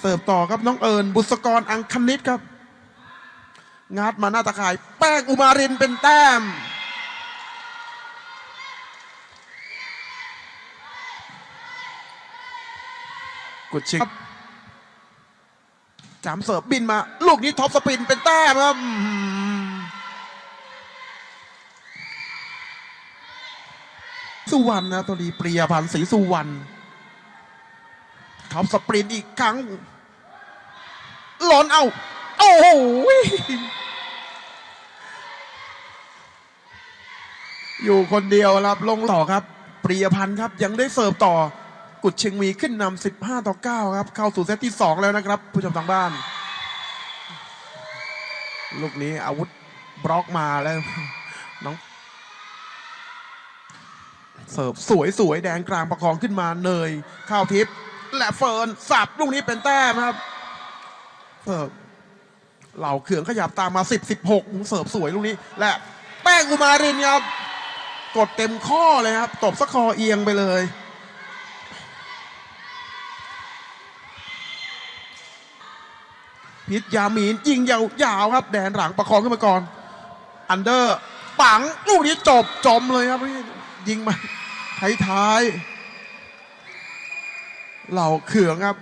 เสิร์ฟต่อครับน้องเอิญบุษกรอังคณิตครับ งัดมาหน้าตาข่าย แป้งอุมารินเป็นแต้มกดเช็คครับจามเสิร์ฟบินมา ลูกนี้ท็อปสปินเป็นแต้มครับอืมสุวรรณนะตัวดีเปรียพันธ์ศรีสุวรรณ ท็อปสปรินต์อีกครั้งหลอนเอา โอ้โหอยู่คนเดียวครับ ลงต่อครับเปรียพันธ์ครับ ยังได้เสิร์ฟต่อ กุดเชียงมีขึ้นนำ15 ต่อ 9 ครับ เข้าสู่เซตที่ 2 แล้วนะครับ ผู้ชมทางบ้าน ลูกนี้อาวุธบล็อกมาแล้ว น้อง เสิร์ฟสวยสวยๆแดงกลางประคองขึ้นมาเนย ข้าวทิพย์ และเฟิร์นสับลูกนี้เป็นแต้มครับเสิร์ฟเหล่าเขื่องขยับตามมา 10 16เสิร์ฟสวยลูกนี้ และแป้งอุมารินครับ กดเต็มข้อเลยครับ ตบสกคอเอียงไปเลย พิษยามีนยิงยาวๆครับ แดนหลังประคองขึ้นมาก่อน อันเดอร์ ปังลูกนี้จบจมเลยครับยิงมาท้ายๆ เหล่าเขืองครับ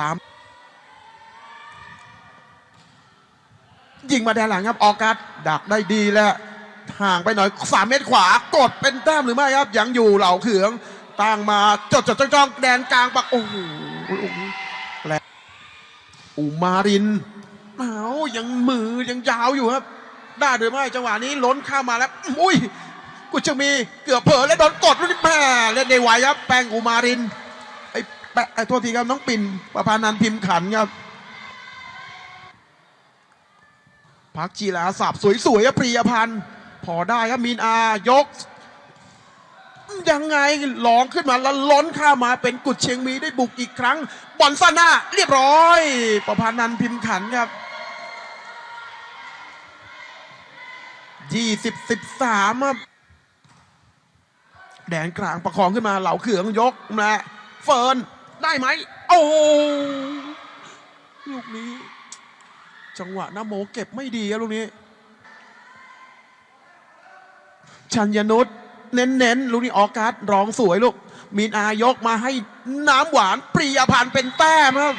ตาม ยิงมาแดนหลังครับออกัสดักได้ดีแล้วห่างไปหน่อยสามเมตรขวากดเป็นแต้มหรือไม่ครับ ยังอยู่เหล่าเขืองตั้งมาจดจดจ้องจ้องแดนกลางปักโอ้โหโอ้โหแรงอุมารินเอายังมือยังยาวอยู่ครับ ได้หรือไม่จังหวะนี้ล้นข้ามาแล้ว อุ้ยกุจะมีเกือบเผลอและโดนกดลูกนี้แม่เล่นในไหวครับ แป้งอุมาริน แปะไอ้โทษทีครับน้องปิ่นประพานันพิมพ์ขันครับพักจีราสับสวยๆครับปรียพันธ์พอได้ครับมีนอายก ยังไงหลองขึ้นมาแล้วล้นข้ามาเป็นกุดเชียงมีได้บุกอีกครั้ง บอลซ่าหน้า เรียบร้อย ประพันธ์นันพิมพ์ขันครับยี่สิบสิบสามครับแดนกลางประคองขึ้นมาเหล่าเขืองยกมาเฟิร์น ได้ไหมโอ้ลูกนี้ จังหวะน้าโมเก็บไม่ดีครับลูกนี้ ชัญญนุษเน้นๆลูกนี้ออกัสร้องสวยลูก มีนอายกมาให้น้ำหวานปรียพันธ์เป็นแต้มครับ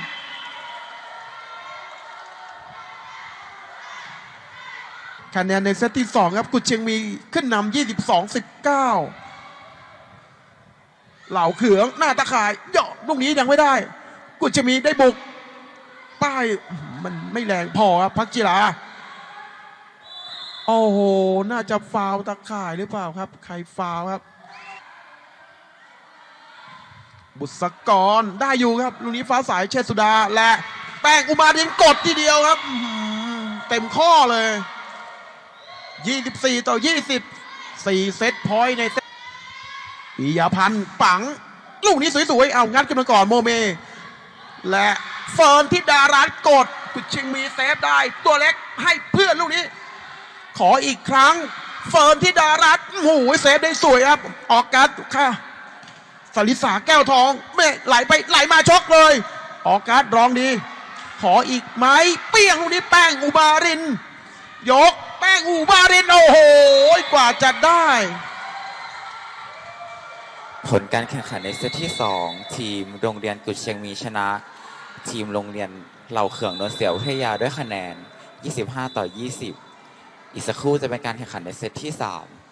คะแนนในเซตที่2ครับกุดเชียงมีขึ้นนำ22 19 เหล่าเขือง หน้าตะข่ายหยาะ ลูกนี้ยังไม่ได้ กุดเชียงมีได้บุกป้มันไม่แรงพอครับพักจิราโอ้โห น่าจะฟาวตะข่ายหรือเปล่าครับ ใครฟาวครับ บุษกรได้อยู่ครับ ลูกนี้ฟ้าสายเชษสุดา และแป้งอุมารินกดทีเดียวครับ เต็มข้อเลย 24 ต่อ 20 4 เซตพอยต์ในเซตปิยพันธ์ปัง ลูกนี้สวยๆ เอางัดขึ้นมาก่อนโมเม และเฟิร์นทิดารัตกดกุดชิงมีเซฟได้ ตัวเล็กให้เพื่อนลูกนี้ ขออีกครั้ง เฟิร์นทิดารัตน์โอ้โหเซฟได้สวยครับ ออกกัสค่ะสลิสาแก้วทองแม่ไหลไปไหลมาชกเลย ออกกัสร้องดี ขออีกไหมเปี้ยงลูกนี้แป้งอุบาริน ยกแป้งอุบารินโอ้โหกว่าจะได้ ผลการแข่งขันในเซตที่ 2 ทีมโรงเรียนกุดเชียงมีชนะ ทีมโรงเรียนเหล่าเขื่องนนเสียววิทยาด้วยคะแนน 25 ต่อ 20 อีกสักครู่จะเป็นการแข่งขันในเซตที่ 3